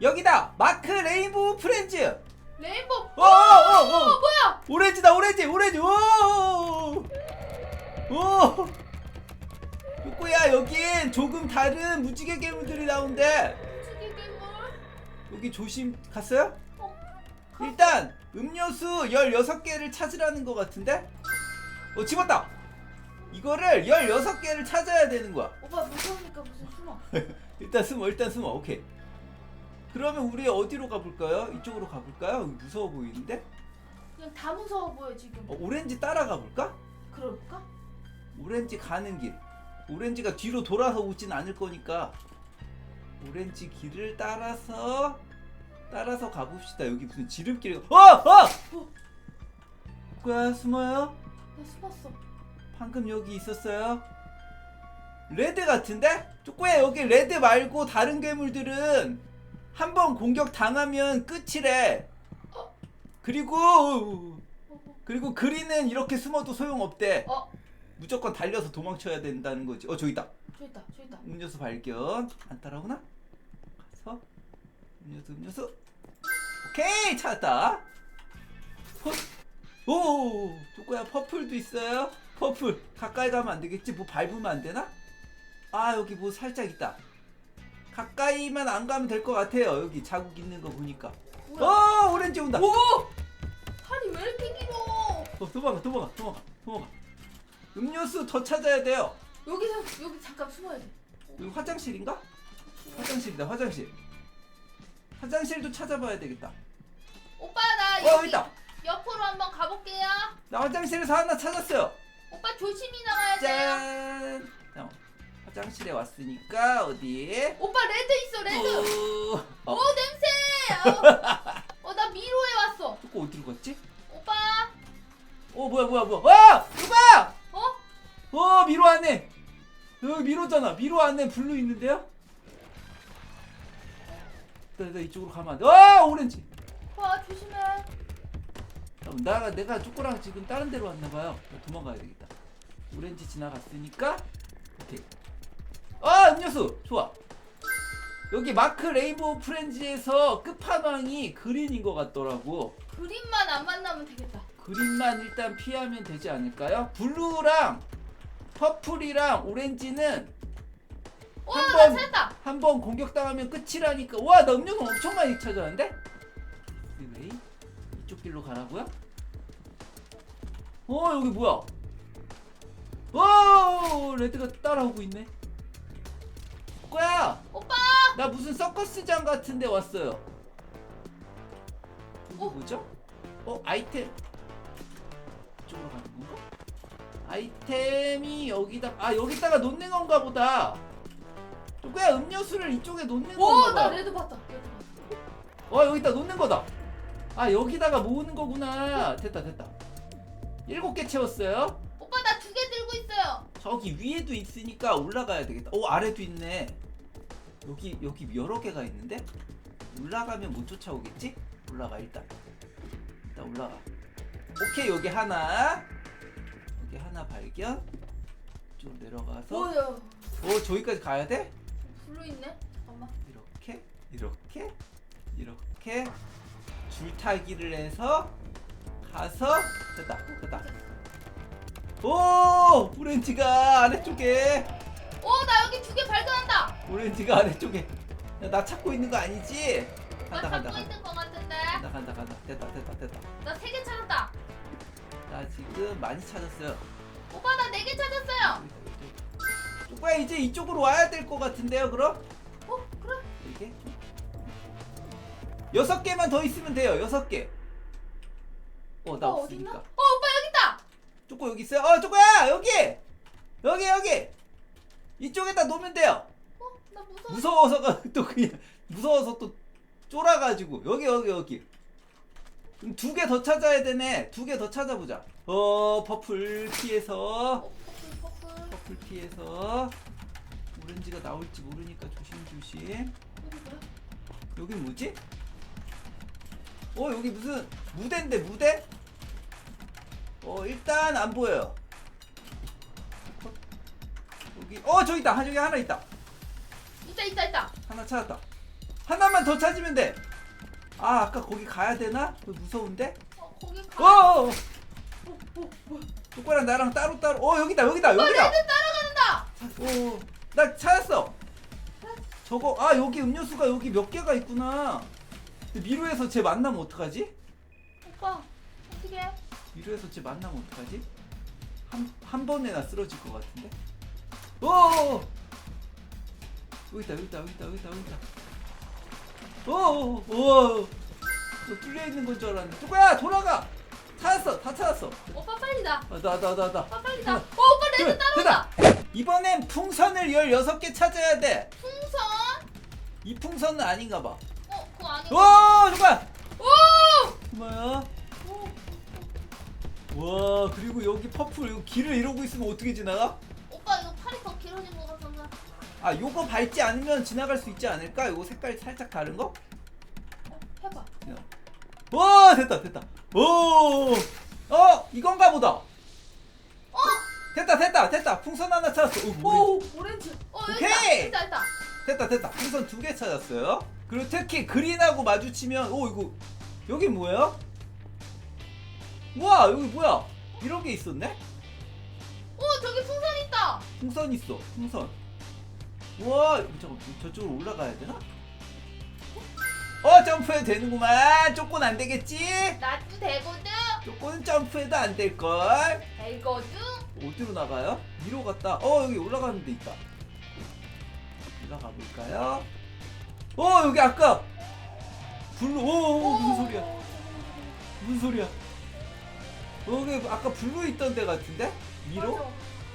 여기다 마크 레인보우 프렌즈 레인보우. 어, 어, 어, 어. 어, 뭐야? 오렌지다 오렌지 오렌지 오오 요거야 여긴 조금 다른 무지개 괴물들이 나온대 무지개 괴물. 여기 조심 갔어요? 어. 일단 음료수 16개를 찾으라는 것 같은데 어 집었다 이거를 16개를 찾아야 되는 거야 오빠 무서우니까 무슨 숨어. 일단 숨어 일단 숨어 오케이 그러면 우리 어디로 가볼까요? 이쪽으로 가볼까요? 무서워 보이는데? 그냥 다 무서워 보여 지금. 어, 오렌지 따라가 볼까? 그럴까? 오렌지 가는 길 오렌지가 뒤로 돌아서 오진 않을 거니까 오렌지 길을 따라서 따라서 가봅시다 여기 무슨 지름길이 어! 어! 뭐야 숨어요? 나 숨었어. 방금 여기 있었어요 레드 같은데? 쪼꼬야 여기 레드 말고 다른 괴물들은 한 번 공격 당하면 끝이래 어? 그리고. 그리고 그린은 이렇게 숨어도 소용없대 어, 무조건 달려서 도망쳐야 된다는 거지 어 저기 있다 저기 있다, 저기 있다. 음료수 발견 안 따라오나? 가서 음료수 음료수 오케이 찾았다 헛. 오 누구야 퍼플도 있어요 퍼플 가까이 가면 안 되겠지 뭐 밟으면 안 되나? 아 여기 뭐 살짝 있다 가까이만 안 가면 될 것 같아요 여기 자국 있는 거 보니까 뭐야? 어 오렌지 온다 오! 팔이 왜 이렇게 길어? 어, 도망가 도망가 도망가 도망가 음료수 더 찾아야 돼요 여기 서 여기 잠깐 숨어야 돼. 여기 화장실인가? 화장실이다 화장실 화장실도 찾아봐야 되겠다 오빠 나 어 여기 있다 옆으로 한번 가볼게요. 나 화장실에서 하나 찾았어요 오빠 조심히 나가야 돼요. 짠 자, 화장실에 왔으니까 어디 오빠 레드 있어 레드. 오, 오 어, 냄새. 어나 미로에 왔어. 조금 어디로 갔지? 오빠. 어 뭐야 뭐야 뭐야 와 누가 어? 어 미로 안에 여기 미로잖아 미로 안에 블루 있는데요? 나, 나 이쪽으로 가면 안 돼 와 오렌지 오빠 조심해. 나 내가 쪼꼬랑 지금 다른 데로 왔나 봐요. 나 도망가야 되겠다. 오렌지 지나갔으니까 오케이. 아 음료수 좋아. 여기 마크 레이보 프렌즈에서 끝판왕이 그린인 것 같더라고. 그림만 안 만나면 되겠다. 그린만 일단 피하면 되지 않을까요? 블루랑 퍼플이랑 오렌지는 와, 한나 번- 찾았다. 한 번 공격당하면 끝이라니까. 와나 음료수 엄청 많이 찾아왔는데? 왜 이쪽 길로 가라고요? 어 여기 뭐야? 와 레드가 따라오고 있네. 꼬야 오빠. 나 무슨 서커스장 같은데 왔어요. 여기 어? 뭐죠? 어 아이템 이쪽으로 가는 건가? 아이템이 여기다 아 여기다가 놓는 건가 보다. 꼬야 음료수를 이쪽에 놓는 오, 건가 나 봐. 레드 봤다. 레드 봤다. 어 여기다 놓는 거다. 아 여기다가 모으는 거구나. 됐다 됐다. 일곱 개 채웠어요. 오빠 나 두 개 들고 있어요. 저기 위에도 있으니까 올라가야 되겠다. 오 아래도 있네. 여기 여기 여러 개가 있는데 올라가면 못 쫓아오겠지? 올라가 일단. 일단 올라가. 오케이 여기 하나. 여기 하나 발견. 좀 내려가서. 뭐야? 오 저기까지 가야 돼? 블루 있네. 잠깐만. 이렇게 이렇게 이렇게 줄타기를 해서 가서 됐다 됐다 오 오렌지가 아래쪽에 오, 나 여기 두 개 발견한다. 오렌지가 아래쪽에 야, 나 찾고 있는 거 아니지 나 간다 간다 잡고 간다 있는 것 같은데. 간다 간다 간다 됐다 됐다 됐다 나 세 개 찾았다. 나 지금 많이 찾았어요 오빠 나 네 개 찾았어요. 오빠 이제 이쪽으로 와야 될 것 같은데요 그럼 어, 그래? 이게 여섯 개만 더 있으면 돼요 여섯 개어나 오빠 없으니까 어딨나? 어, 오빠 여기 있다. 쪼꼬 여기 있어요? 어 쪼꼬야 여기 여기 여기 이쪽에다 놓으면 돼요 어, 나 무서워. 무서워서가 또 그냥 무서워서 또 쫄아가지고 여기 여기 여기 두 개 더 찾아야 되네 두 개 더 찾아보자 어 퍼플 피해서 어, 퍼플, 퍼플. 퍼플 피해서 오렌지가 나올지 모르니까 조심조심 여기 뭐야? 여긴 뭐지? 어 여기 무슨 무대인데 무대? 어 일단 안 보여요 어, 여기 어 저기 있다 한 여기 하나 있다 있다, 있다, 있다. 하나 찾았다 하나만 더 찾으면 돼. 아 아까 거기 가야 되나? 그거 무서운데? 어 거기 어! 가. 어, 어. 어, 어, 뭐야? 누구랑 나랑 따로 따로. 어 여기다 여기다 어 여기다. 레드 따라간다. 어, 나 찾았어. 저거 아 여기 음료수가 여기 몇 개가 있구나. 근데 미로에서 쟤 만나면 어떡하지? 오빠 어떻게? 해? 미로에서 쟤 만나면 어떡하지? 한, 한 번에 나 쓰러질 것 같은데? 오! 어, 여기 있다, 여기 있다, 여기 있다, 여기 있다, 여기 있다. 오! 오! 저 뚫려 있는 건 줄 알았는데. 누구야? 돌아가! 찾았어, 다 찾았어. 오빠 빨리 나. 아, 나, 나, 나, 나. 오빠 빨리 나. 어 오빠 레드 따라온다. 이번엔 풍선을 16개 찾아야 돼. 풍선. 이 풍선은 아닌가 봐. 어 그거 아니야. 오! 누구야? 오. 뭐야? 오. 와, 그리고 여기 퍼플, 이거 길을 이러고 있으면 어떻게 지나가? 아, 요거 밟지 않으면 지나갈 수 있지 않을까? 요거 색깔 살짝 다른 거? 어, 해봐. 오, 됐다, 됐다. 오, 어, 이건가 보다. 어. 됐다, 됐다, 됐다. 풍선 하나 찾았어. 오, 오 오렌지. 오렌지. 어 여기 오케이. 있다. 있다 있다. 됐다, 됐다. 풍선 두 개 찾았어요. 그리고 특히 그린하고 마주치면, 오, 이거 여기 뭐야? 우와, 여기 뭐야? 이런 게 있었네? 오 저기 풍선 있다. 풍선 있어, 풍선. 우와, 잠깐 저쪽으로 올라가야 되나? 어, 점프해도 되는구만. 조건 안 되겠지? 나도 되거든. 조건 점프해도 안 될걸. 되거든. 어디로 나가요? 위로 갔다. 어, 여기 올라가는 데 있다. 올라가 볼까요? 어, 여기 아까 블루, 오, 오, 무슨 소리야? 무슨 소리야? 여기 아까 블루 있던 데 같은데? 위로? 맞아.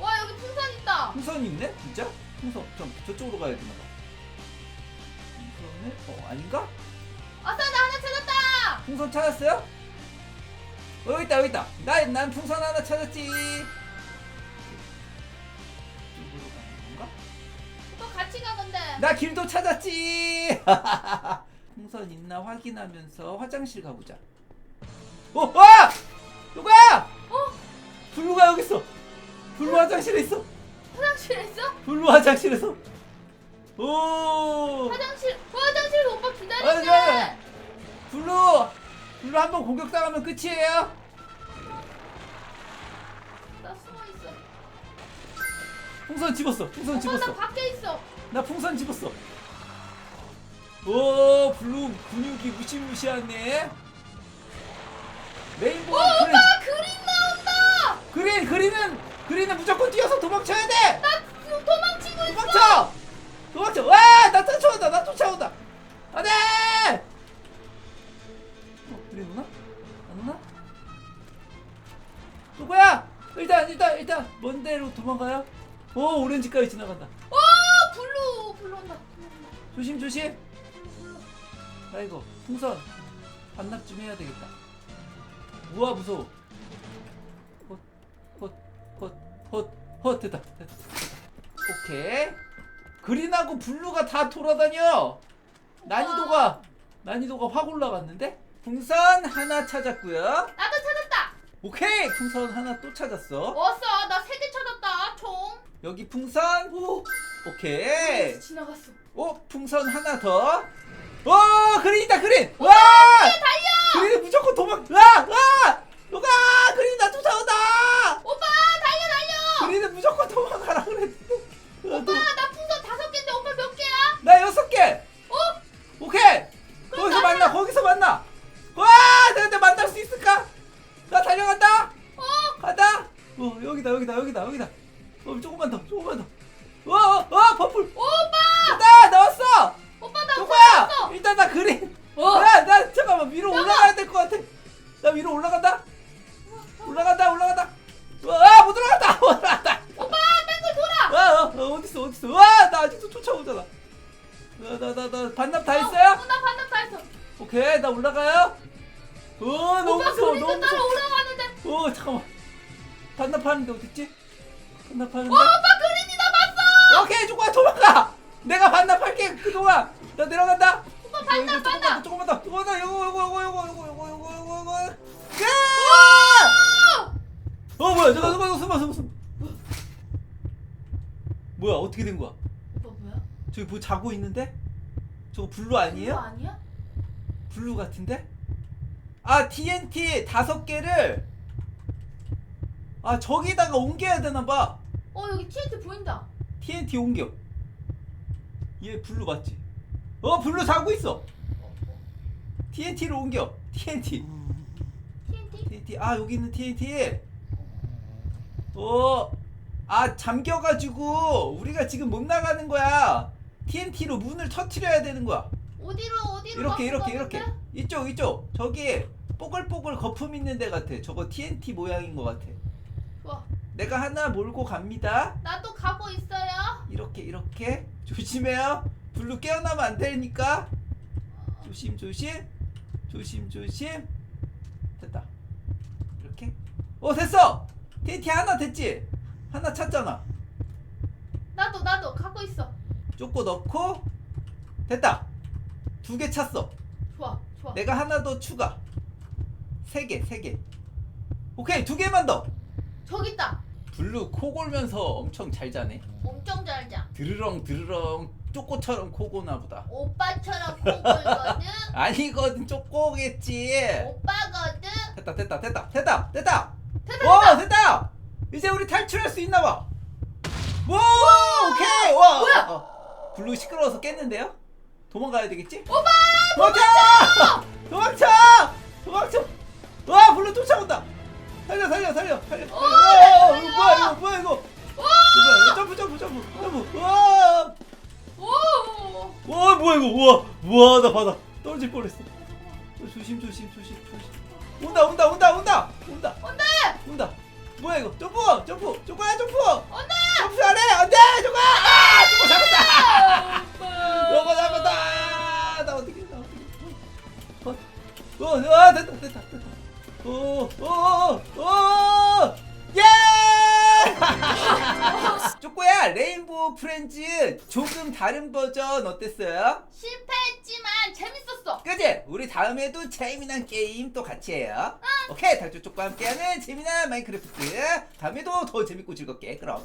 와 여기 풍선 있다. 풍선이 있네? 진짜? 풍선. 좀 저쪽으로 가야 되나 봐. 풍선을? 어, 아닌가? 아싸 나 하나 찾았다. 풍선 찾았어요? 어, 여기 있다, 여기 있다. 나, 난 풍선 하나 찾았지. 이쪽으로 가는 건가? 오빠 같이 가 근데. 나 길도 찾았지. 풍선 있나 확인하면서 화장실 가보자. 어, 와! 누구야? 어? 블루가 여기 있어. 블루 화장실에 있어. 화장실에 있어? 블루 화장실에서. 오. 화장실. 어, 화장실에서 오빠 아, 기다리네. 네. 블루. 블루 한 번 공격당하면 끝이에요. 나 숨어 있어. 풍선 집었어. 풍선 오빠 집었어. 나 밖에 있어. 나 풍선 집었어. 오, 블루 근육이 무시무시하네. 레인보우 오. 오빠 그림 나온다. 그린, 그린은, 그린은 무조건 뛰어서 도망쳐야 돼! 나 지금 도망치고 있어. 도망쳐! 도망쳐! 와! 나 쫓아온다! 나 쫓아온다! 안 돼! 어, 그린 오나? 안 오나? 누구야? 일단, 일단, 일단, 먼 데로 도망가요? 오, 오렌지까지 지나간다. 오 블루 블루 온다. 블루 온다. 조심, 조심! 블루, 블루. 아이고, 풍선. 반납 좀 해야 되겠다. 우와, 무서워. 헛, 헛, 헛, 됐다. 됐다. 오케이. 그린하고 블루가 다 돌아다녀. 난이도가, 난이도가 확 올라갔는데? 풍선 하나 찾았고요 나도 찾았다. 오케이! 풍선 하나 또 찾았어. 왔어. 나 세 개 찾았다. 총. 여기 풍선. 오, 오케이. 지나갔어. 오, 풍선 하나 더. 오, 그린이다, 그린! 와! 달려. 그린 무조건 도망. 와! 와! 나, 나, 나, 나 반납 다 어, 했어요? 어, 나 반납 다 했어. 오케이, 나 올라가요. 어, 너무 오빠 무서워, 너무 따라 무서워. 올라가는데. 어, 잠깐만. 반납하는데 어딨지? 반납하는데. 오 오빠 그림이다 봤어. 오케이, 조금만 도망가. 내가 반납할게. 그동안 나 내려간다. 오빠 반납 반납. 더, 조금만 더, 조금만 더. 요거, 요거, 요거, 요거, 요거, 요거, 요거, 요거, 요거. 야! 어 뭐야 잠깐 잠깐 숨어 숨어 숨어 뭐야 어떻게 된 거야 오빠 뭐야? 저기 뭐 자고 있는데 저거 블루 아니에요? 아니야? 블루 같은데? 아 TNT 다섯 개를 아 저기다가 옮겨야 되나 봐 어 여기 TNT 보인다. TNT 옮겨 얘 블루 맞지? 어 블루 자고 있어 TNT를 옮겨 TNT TNT? TNT 아 여기 있는 TNT 어 아 잠겨가지고 우리가 지금 못 나가는 거야 TNT로 문을 터트려야 되는 거야. 어디로 어디로? 이렇게 이렇게 이렇게? 이쪽 이쪽. 저기 뽀글뽀글 거품 있는 데 같아. 저거 TNT 모양인 것 같아. 좋아. 내가 하나 몰고 갑니다. 나도 가고 있어요. 이렇게 이렇게. 조심해요. 블루 깨어나면 안 되니까. 조심 조심. 조심 조심. 됐다. 이렇게. 어 됐어! TNT 하나 됐지? 하나 찾잖아. 쪼꼬 넣고 됐다 두 개 찼어 좋아 좋아. 내가 하나 더 추가 세 개 세 개 오케이 두 개만 더 저기 있다. 블루 코 골면서 엄청 잘 자네 엄청 잘 자. 드르렁 드르렁 쪼꼬처럼 코 고나 보다 오빠처럼 코 골거든. 아니거든 쪼꼬겠지 오빠거든. 됐다 됐다 됐다 됐다 됐다 됐다 와 됐다. 됐다 이제 우리 탈출할 수 있나 봐 와 오케이 와 뭐야? 어, 어. 블루 시끄러워서 깼는데요? 도망가야 되겠지? 오빠 도망쳐! 도망쳐! 도망쳐! 와 블루 쫓아온다! 살려 살려 살려 살려! 오, 어, 살려, 이거. 뭐야 이거 뭐야 이거? 오. 이거 뭐야 점프 점프 점프 점프! 와! 오. 와 뭐야 이거? 우와 우와 나 바닥 떨어질 뻔했어 어, 조심 조심 조심 조심. 온다 온다 온다 온다! 온다! 온다. 온다 뭐야 이거 점프 점프 점프야 점프 온다. 점프 안해 안돼 점프 아 점프 잡았다. 저거 잡았다 나 어떻게 나 어떻게 어, 어, 어 됐다 됐다 됐다 오 오 오 오 예! 쪼꼬야 레인보우 프렌즈 조금 다른 버전 어땠어요? 실패했지만 재밌었어. 그지? 우리 다음에도 재미난 게임 또 같이 해요. 오케이, 닭조쪽과 함께하는 재미난 마인크래프트. 다음에도 더 재밌고 즐겁게. 그럼